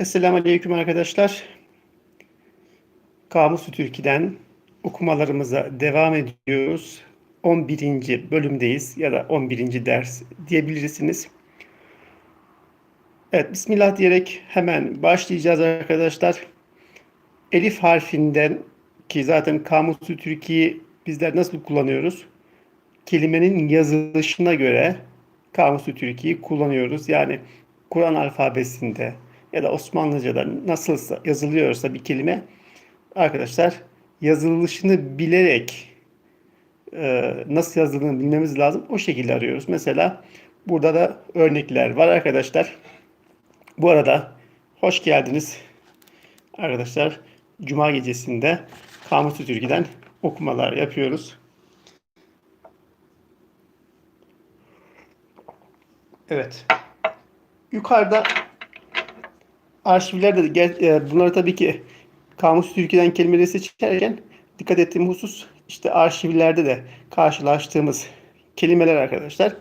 Esselamu Aleyküm arkadaşlar. Kamus Türki'den okumalarımıza devam ediyoruz. 11. bölümdeyiz ya da 11. ders diyebilirsiniz. Evet, Bismillah diyerek hemen başlayacağız arkadaşlar. Elif harfinden ki zaten Kamus-u bizler nasıl kullanıyoruz? Kelimenin yazılışına göre Kamus-u Türkiye'yi kullanıyoruz. Yani Kur'an alfabesinde ya da Osmanlıca'da nasılsa yazılıyorsa bir kelime arkadaşlar yazılışını bilerek e, nasıl yazıldığını bilmemiz lazım. O şekilde arıyoruz. Mesela burada da örnekler var arkadaşlar. Bu arada hoş geldiniz arkadaşlar. Cuma gecesinde Kamus-u Türki'den okumalar yapıyoruz. Evet. Yukarıda arşivlerde de e, bunları tabii ki Kamus Türkiye'den kelimeleri seçerken dikkat ettiğim husus işte arşivlerde de karşılaştığımız kelimeler arkadaşlar.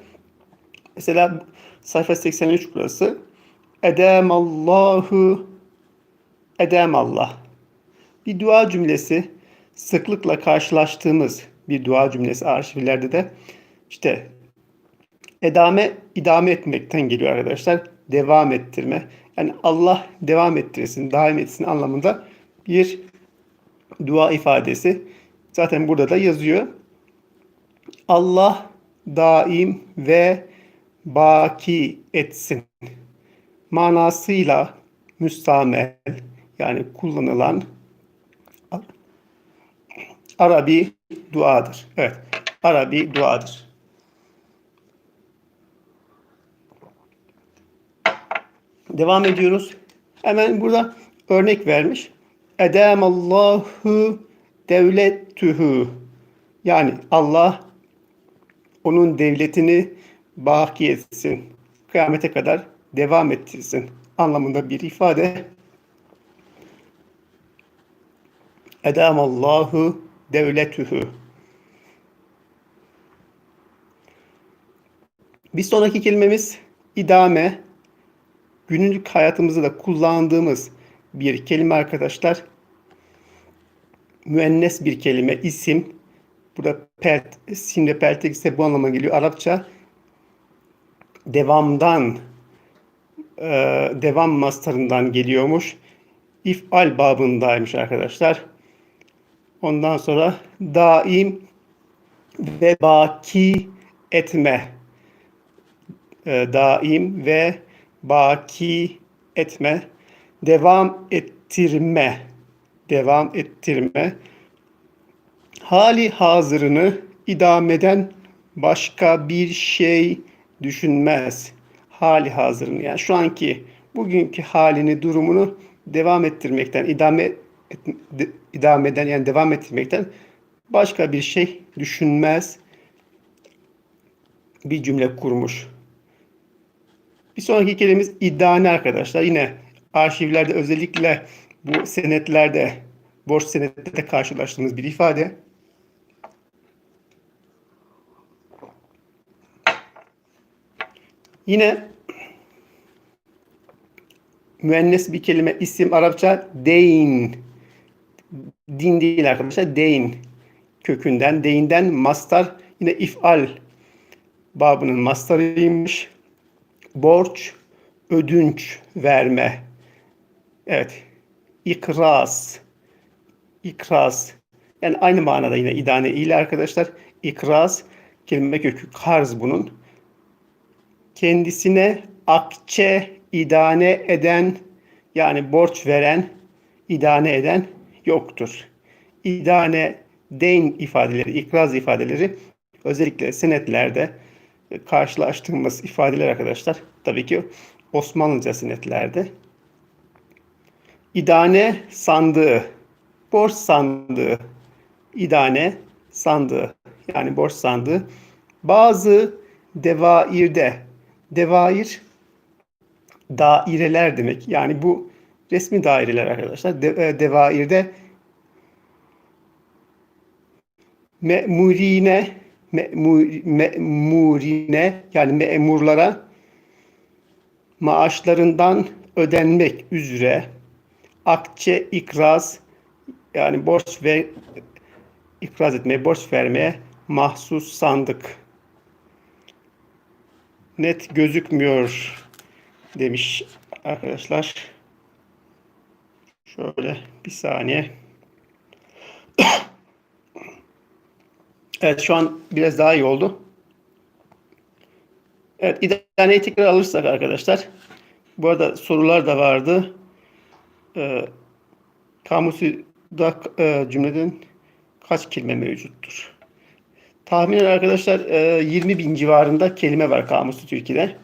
Mesela sayfa 83 burası. Edemallahu Edemallah. Bir dua cümlesi sıklıkla karşılaştığımız bir dua cümlesi arşivlerde de işte edame idame etmekten geliyor arkadaşlar. Devam ettirme. Yani Allah devam ettirsin, daim etsin anlamında bir dua ifadesi. Zaten burada da yazıyor. Allah daim ve baki etsin. Manasıyla müstamel yani kullanılan Arabi duadır. Evet. Arabi duadır. Devam ediyoruz. Hemen burada örnek vermiş. Edamallahu devletühü. Yani Allah onun devletini baki etsin. Kıyamete kadar devam ettirsin anlamında bir ifade. Edamallahu devletühü. Bir sonraki kelimemiz idame. Günlük hayatımızda da kullandığımız bir kelime arkadaşlar. Müennes bir kelime, isim. Burada pelt, simle peltek ise bu anlama geliyor. Arapça devamdan, e, devam mastarından geliyormuş. İf'al babındaymış arkadaşlar. Ondan sonra daim ve baki etme. E, daim ve baki etme. Devam ettirme. Devam ettirme. Hali hazırını idameden başka bir şey düşünmez. Hali hazırını yani şu anki bugünkü halini, durumunu devam ettirmekten, idame et, idameden yani devam ettirmekten başka bir şey düşünmez bir cümle kurmuş. Bir sonraki kelimemiz iddiane arkadaşlar. Yine arşivlerde özellikle bu senetlerde, borç senetlerde karşılaştığımız bir ifade. Yine müennes bir kelime isim Arapça deyn. Din değil arkadaşlar. Deyn kökünden, deyinden mastar yine ifal babının mastarıymış. Borç, ödünç verme. Evet. İkraz. İkraz. Yani aynı manada yine idane ile arkadaşlar. İkraz kelime kökü karz bunun. Kendisine akçe idane eden yani borç veren, idane eden yoktur. İdane, deyn ifadeleri, ikraz ifadeleri özellikle senetlerde karşılaştığımız ifadeler arkadaşlar. Tabii ki Osmanlıca senetlerde. İdane sandığı, borç sandığı, idane sandığı yani borç sandığı. Bazı devairde, devair daireler demek. Yani bu resmi daireler arkadaşlar. De, devairde memurine memur, memurine yani memurlara maaşlarından ödenmek üzere akçe ikraz yani borç ve ikraz etmeye, borç vermeye mahsus sandık. Net gözükmüyor demiş arkadaşlar. Şöyle bir saniye. Evet şu an biraz daha iyi oldu. Evet idaneyi tekrar alırsak arkadaşlar. Bu arada sorular da vardı. Ee, kamusuda e, cümleden kaç kelime mevcuttur? Tahminen arkadaşlar e, 20 bin civarında kelime var kamusu Türkiye'de.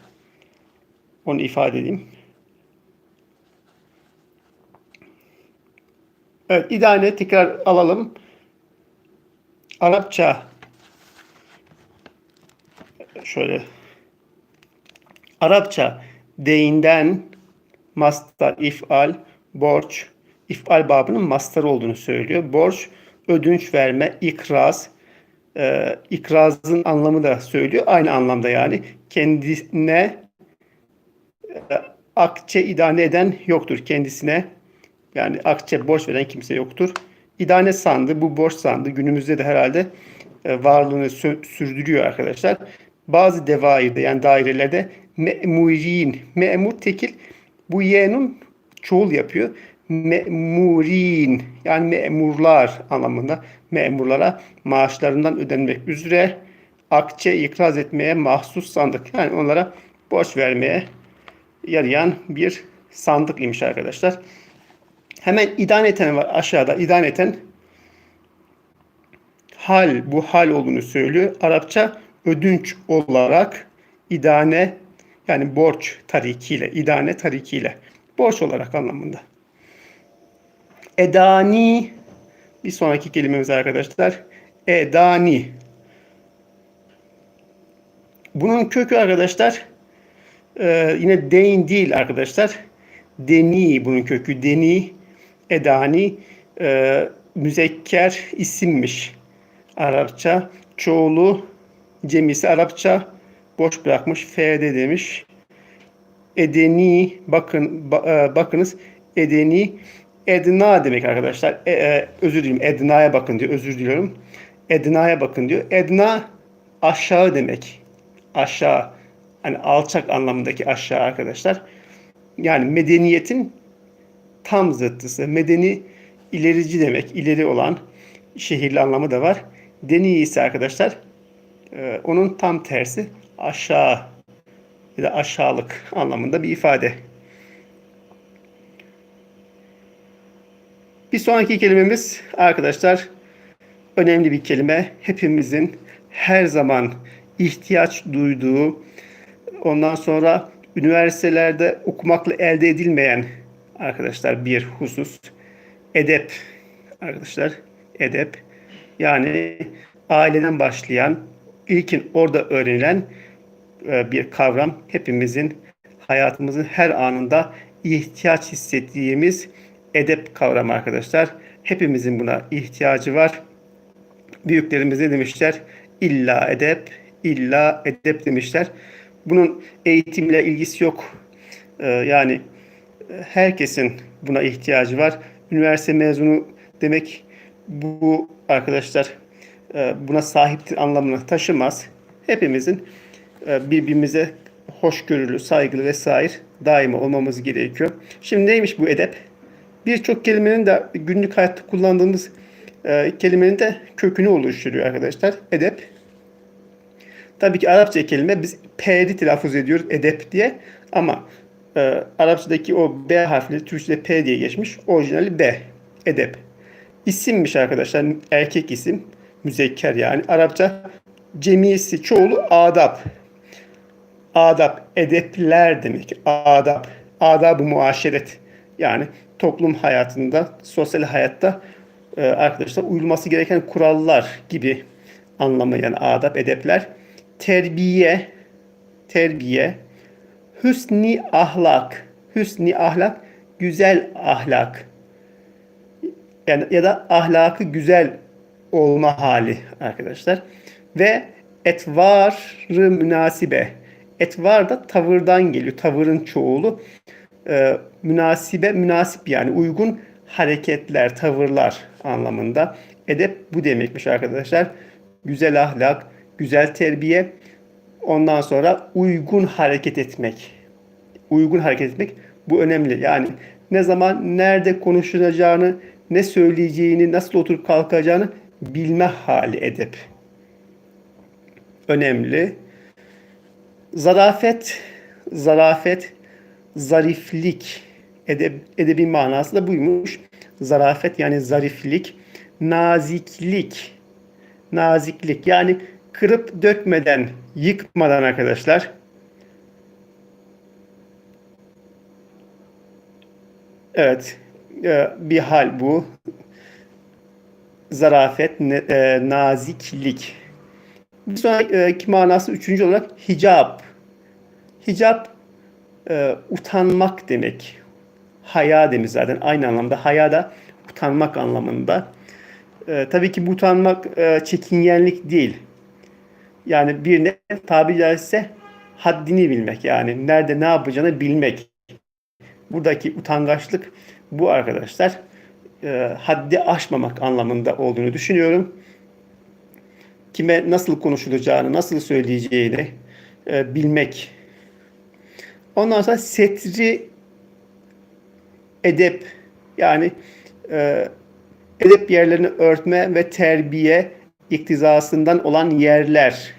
Onu ifade edeyim. Evet, idane tekrar alalım. Arapça şöyle Arapça deyinden mastar ifal borç ifal babının mastar olduğunu söylüyor. Borç ödünç verme ikraz e, ikrazın anlamı da söylüyor. Aynı anlamda yani kendine e, akçe idane eden yoktur. Kendisine yani akçe borç veren kimse yoktur. İdane sandı, bu borç sandı günümüzde de herhalde e, varlığını sürdürüyor arkadaşlar. Bazı devairde yani dairelerde me'murin, memur tekil bu ye'nun çoğul yapıyor. Me'murin yani memurlar anlamında memurlara maaşlarından ödenmek üzere akçe ikraz etmeye mahsus sandık. Yani onlara borç vermeye yarayan bir sandık imiş arkadaşlar. Hemen idaneten var aşağıda. İdaneten hal bu hal olduğunu söylüyor. Arapça ödünç olarak idane yani borç tarikiyle, idane tarikiyle borç olarak anlamında. Edani bir sonraki kelimemiz arkadaşlar. Edani. Bunun kökü arkadaşlar e, yine deyin değil arkadaşlar. Deni bunun kökü deni edani e, müzekker isimmiş Arapça. Çoğulu cemisi Arapça boş bırakmış. F'de demiş. Edeni bakın e, bakınız edeni edna demek arkadaşlar. E, e, özür dilerim. Edna'ya bakın diyor. Özür diliyorum. Edna'ya bakın diyor. Edna aşağı demek. Aşağı. Hani alçak anlamındaki aşağı arkadaşlar. Yani medeniyetin tam zıttısı. Medeni ilerici demek. ileri olan şehirli anlamı da var. Deni ise arkadaşlar e, onun tam tersi aşağı ya da aşağılık anlamında bir ifade. Bir sonraki kelimemiz arkadaşlar önemli bir kelime. Hepimizin her zaman ihtiyaç duyduğu ondan sonra üniversitelerde okumakla elde edilmeyen arkadaşlar bir husus. Edep arkadaşlar. Edep. Yani aileden başlayan, ilkin orada öğrenilen e, bir kavram. Hepimizin hayatımızın her anında ihtiyaç hissettiğimiz edep kavramı arkadaşlar. Hepimizin buna ihtiyacı var. Büyüklerimiz ne demişler? İlla edep, illa edep demişler. Bunun eğitimle ilgisi yok. Ee, yani herkesin buna ihtiyacı var. Üniversite mezunu demek bu arkadaşlar e, buna sahiptir anlamını taşımaz. Hepimizin e, birbirimize hoşgörülü, saygılı vesaire daima olmamız gerekiyor. Şimdi neymiş bu edep? Birçok kelimenin de günlük hayatta kullandığımız e, kelimenin de kökünü oluşturuyor arkadaşlar. Edep. Tabii ki Arapça kelime biz P'di telaffuz ediyoruz edep diye ama e, Arapçadaki o B harfleri Türkçe'de P diye geçmiş. Orijinali B. Edep. İsimmiş arkadaşlar. Erkek isim. Müzekker yani. Arapça cemisi çoğulu adab. Adab. Edepler demek. Adab. Adab-ı muaşeret. Yani toplum hayatında, sosyal hayatta e, arkadaşlar uyulması gereken kurallar gibi anlamayan adab, edepler. Terbiye, terbiye, hüsni ahlak, hüsni ahlak, güzel ahlak. Yani ya da ahlakı güzel olma hali arkadaşlar. Ve etvar münasibe. Etvar da tavırdan geliyor. Tavırın çoğulu. e, münasibe, münasip yani uygun hareketler, tavırlar anlamında. Edep bu demekmiş arkadaşlar. Güzel ahlak, güzel terbiye, ondan sonra uygun hareket etmek. Uygun hareket etmek bu önemli. Yani ne zaman, nerede konuşulacağını, ne söyleyeceğini, nasıl oturup kalkacağını bilme hali edep. Önemli. Zarafet, zarafet, zariflik. Edeb, edebin manası da buymuş. Zarafet yani zariflik, naziklik. Naziklik yani kırıp dökmeden, yıkmadan arkadaşlar. Evet, e, bir hal bu. Zarafet, e, naziklik. Bir sonraki manası üçüncü olarak hicap. Hicap e, utanmak demek. Haya demiş zaten aynı anlamda. Haya da utanmak anlamında. E, tabii ki bu utanmak e, çekingenlik değil. Yani bir ne tabiri caizse haddini bilmek yani nerede ne yapacağını bilmek. Buradaki utangaçlık bu arkadaşlar e, haddi aşmamak anlamında olduğunu düşünüyorum. Kime nasıl konuşulacağını, nasıl söyleyeceğini e, bilmek. Ondan sonra setri edep yani e, edep yerlerini örtme ve terbiye iktizasından olan yerler.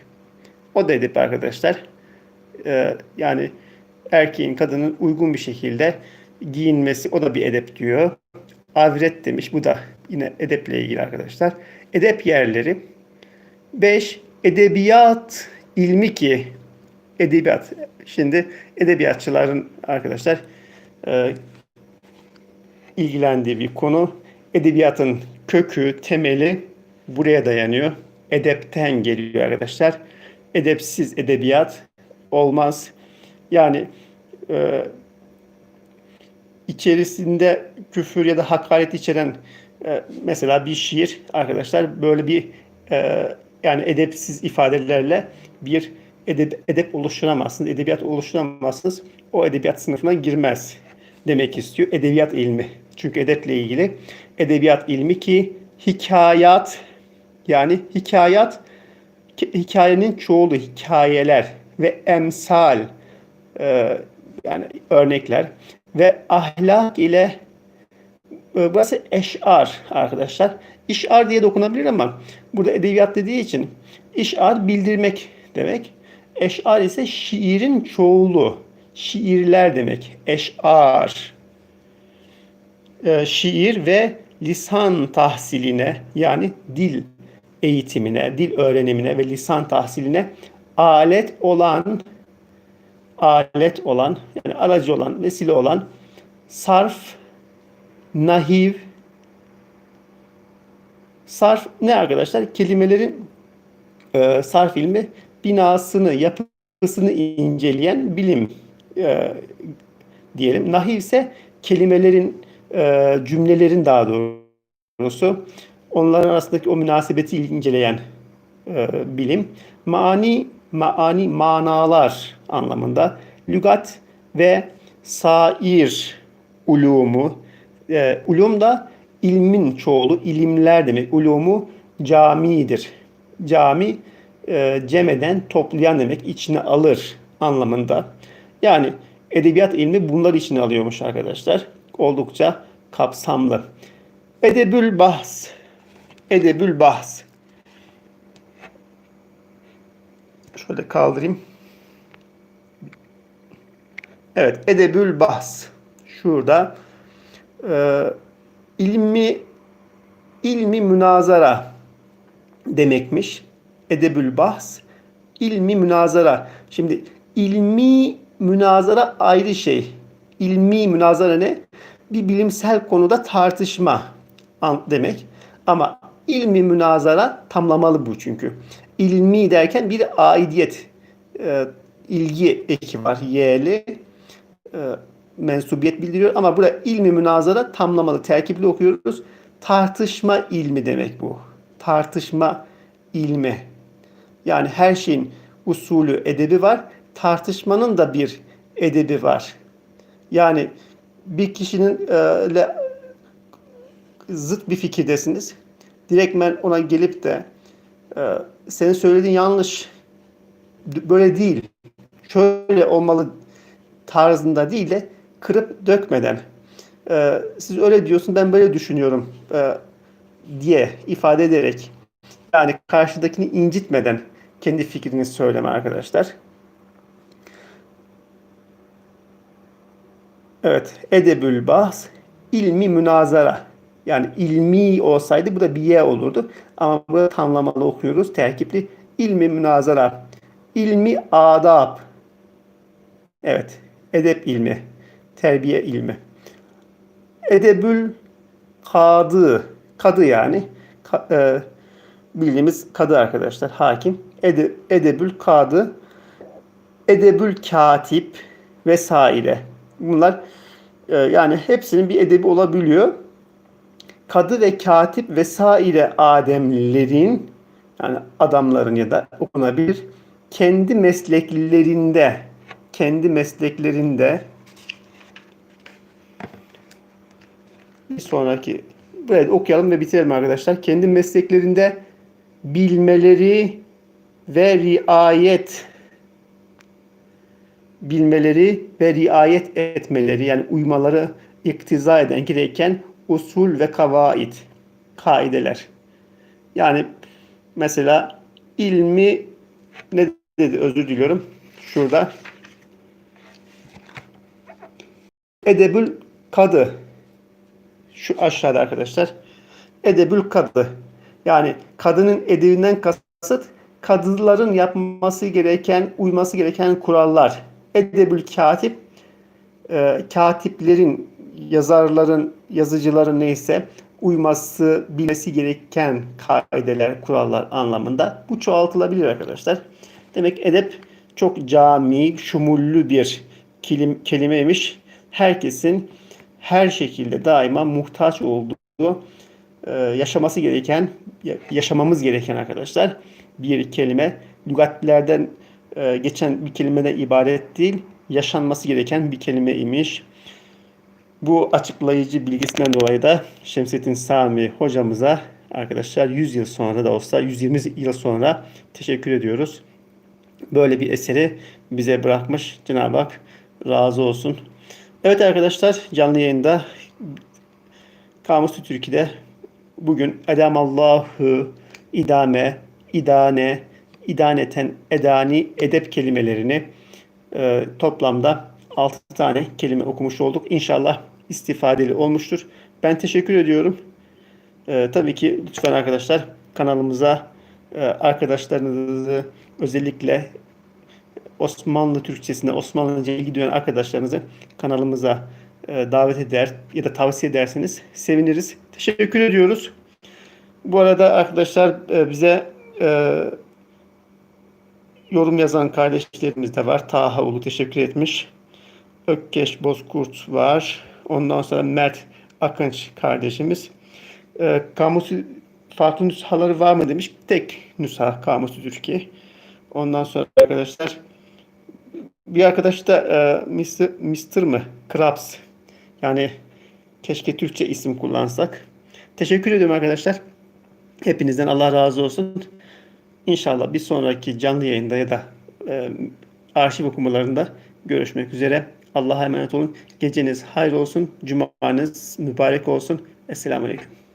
O da edep arkadaşlar. E, yani erkeğin kadının uygun bir şekilde giyinmesi o da bir edep diyor. Avret demiş. Bu da yine edeple ilgili arkadaşlar. Edep yerleri. 5. Edebiyat ilmi ki edebiyat. Şimdi edebiyatçıların arkadaşlar e, ilgilendiği bir konu. Edebiyatın kökü, temeli buraya dayanıyor. Edepten geliyor arkadaşlar. Edepsiz edebiyat olmaz. Yani e, içerisinde küfür ya da hakaret içeren e, mesela bir şiir arkadaşlar böyle bir e, yani edepsiz ifadelerle bir edeb, edep oluşturamazsınız, edebiyat oluşturamazsınız. O edebiyat sınıfına girmez demek istiyor. Edebiyat ilmi. Çünkü edeple ilgili edebiyat ilmi ki hikayat yani hikayat hikayenin çoğulu hikayeler ve emsal e, yani örnekler ve ahlak ile e, burası eşar arkadaşlar. İşar diye dokunabilir ama burada edebiyat dediği için işar bildirmek demek. Eşar ise şiirin çoğulu. Şiirler demek. Eşar. Ee, şiir ve lisan tahsiline yani dil eğitimine, dil öğrenimine ve lisan tahsiline alet olan alet olan yani aracı olan, vesile olan sarf, nahiv, sarf ne arkadaşlar? Kelimelerin e, sarf ilmi binasını, yapısını inceleyen bilim e, diyelim. Nahiv ise kelimelerin, e, cümlelerin daha doğrusu onların arasındaki o münasebeti inceleyen e, bilim. Mani, maani manalar anlamında. Lügat ve sair ulumu. E, ulum da ilmin çoğulu, ilimler demek. Ulumu camidir. Cami e, cem toplayan demek, içine alır anlamında. Yani edebiyat ilmi bunlar içine alıyormuş arkadaşlar. Oldukça kapsamlı. Edebül bahs. Edebül bahs. Şöyle kaldırayım. Evet, edebül bahs. Şurada e, ilmi ilmi münazara demekmiş. Edebül bahs, ilmi münazara. Şimdi ilmi münazara ayrı şey. İlmi münazara ne? Bir bilimsel konuda tartışma demek. Ama ilmi münazara tamlamalı bu çünkü. İlmi derken bir aidiyet, e, ilgi eki var. Y'li e, mensubiyet bildiriyor ama burada ilmi münazara tamlamalı. Terkipli okuyoruz. Tartışma ilmi demek bu. Tartışma ilmi. Yani her şeyin usulü, edebi var. Tartışmanın da bir edebi var. Yani bir kişinin e, ile zıt bir fikirdesiniz. Direktmen ona gelip de e, senin söylediğin yanlış, böyle değil, şöyle olmalı tarzında değil de kırıp dökmeden e, siz öyle diyorsun ben böyle düşünüyorum e, diye ifade ederek yani karşıdakini incitmeden kendi fikrini söyleme arkadaşlar. Evet, edebül bahs, ilmi münazara. Yani ilmi olsaydı bu da bir ye olurdu. Ama burada tamlamalı okuyoruz, terkipli. İlmi münazara, ilmi adab. Evet, edep ilmi, terbiye ilmi. Edebül kadı, kadı yani. Ka, e, bildiğimiz kadı arkadaşlar, hakim. Ede, edebül kadı, edebül katip vesaire. Bunlar e, yani hepsinin bir edebi olabiliyor. Kadı ve katip vesaire ademlerin yani adamların ya da okunabilir kendi mesleklerinde kendi mesleklerinde bir sonraki burayı okuyalım ve bitirelim arkadaşlar. Kendi mesleklerinde bilmeleri ve riayet bilmeleri ve riayet etmeleri yani uymaları iktiza eden gereken usul ve kavaid kaideler. Yani mesela ilmi ne dedi özür diliyorum. Şurada edebül kadı şu aşağıda arkadaşlar. Edebül kadı. Yani kadının edebinden kasıt kadıların yapması gereken, uyması gereken kurallar. Edebül katip e, katiplerin, yazarların, yazıcıların neyse uyması, bilmesi gereken kaideler, kurallar anlamında. Bu çoğaltılabilir arkadaşlar. Demek edep çok cami, şumullü bir kelim, kelimeymiş. Herkesin her şekilde daima muhtaç olduğu, e, yaşaması gereken, yaşamamız gereken arkadaşlar bir kelime. Lügatlerden e, geçen bir kelimeden ibaret değil, yaşanması gereken bir kelime imiş. Bu açıklayıcı bilgisinden dolayı da Şemsettin Sami hocamıza arkadaşlar 100 yıl sonra da olsa 120 yıl sonra teşekkür ediyoruz. Böyle bir eseri bize bırakmış. Cenab-ı Hak razı olsun. Evet arkadaşlar canlı yayında Kamusu Türkiye'de bugün Edamallahu idame, idane, idaneten, edani, edep kelimelerini e, toplamda 6 tane kelime okumuş olduk. İnşallah istifadeli olmuştur. Ben teşekkür ediyorum. E, tabii ki lütfen arkadaşlar kanalımıza e, arkadaşlarınızı özellikle Osmanlı Türkçesine, Osmanlıca ilgi duyan arkadaşlarınızı kanalımıza e, davet eder ya da tavsiye ederseniz seviniriz. Teşekkür ediyoruz. Bu arada arkadaşlar e, bize yorum yazan kardeşlerimiz de var. Taha Ulu teşekkür etmiş. Ökkeş Bozkurt var. Ondan sonra Mert Akınç kardeşimiz. E, kamusu farklı nüshaları var mı demiş. Tek nüsha Kamusu Türkiye. Ondan sonra arkadaşlar bir arkadaş da e, Mr. Mr. mı? Krabs. Yani keşke Türkçe isim kullansak. Teşekkür ediyorum arkadaşlar. Hepinizden Allah razı olsun. İnşallah bir sonraki canlı yayında ya da e, arşiv okumalarında görüşmek üzere. Allah'a emanet olun. Geceniz hayır olsun. Cumanız mübarek olsun. Esselamu Aleyküm.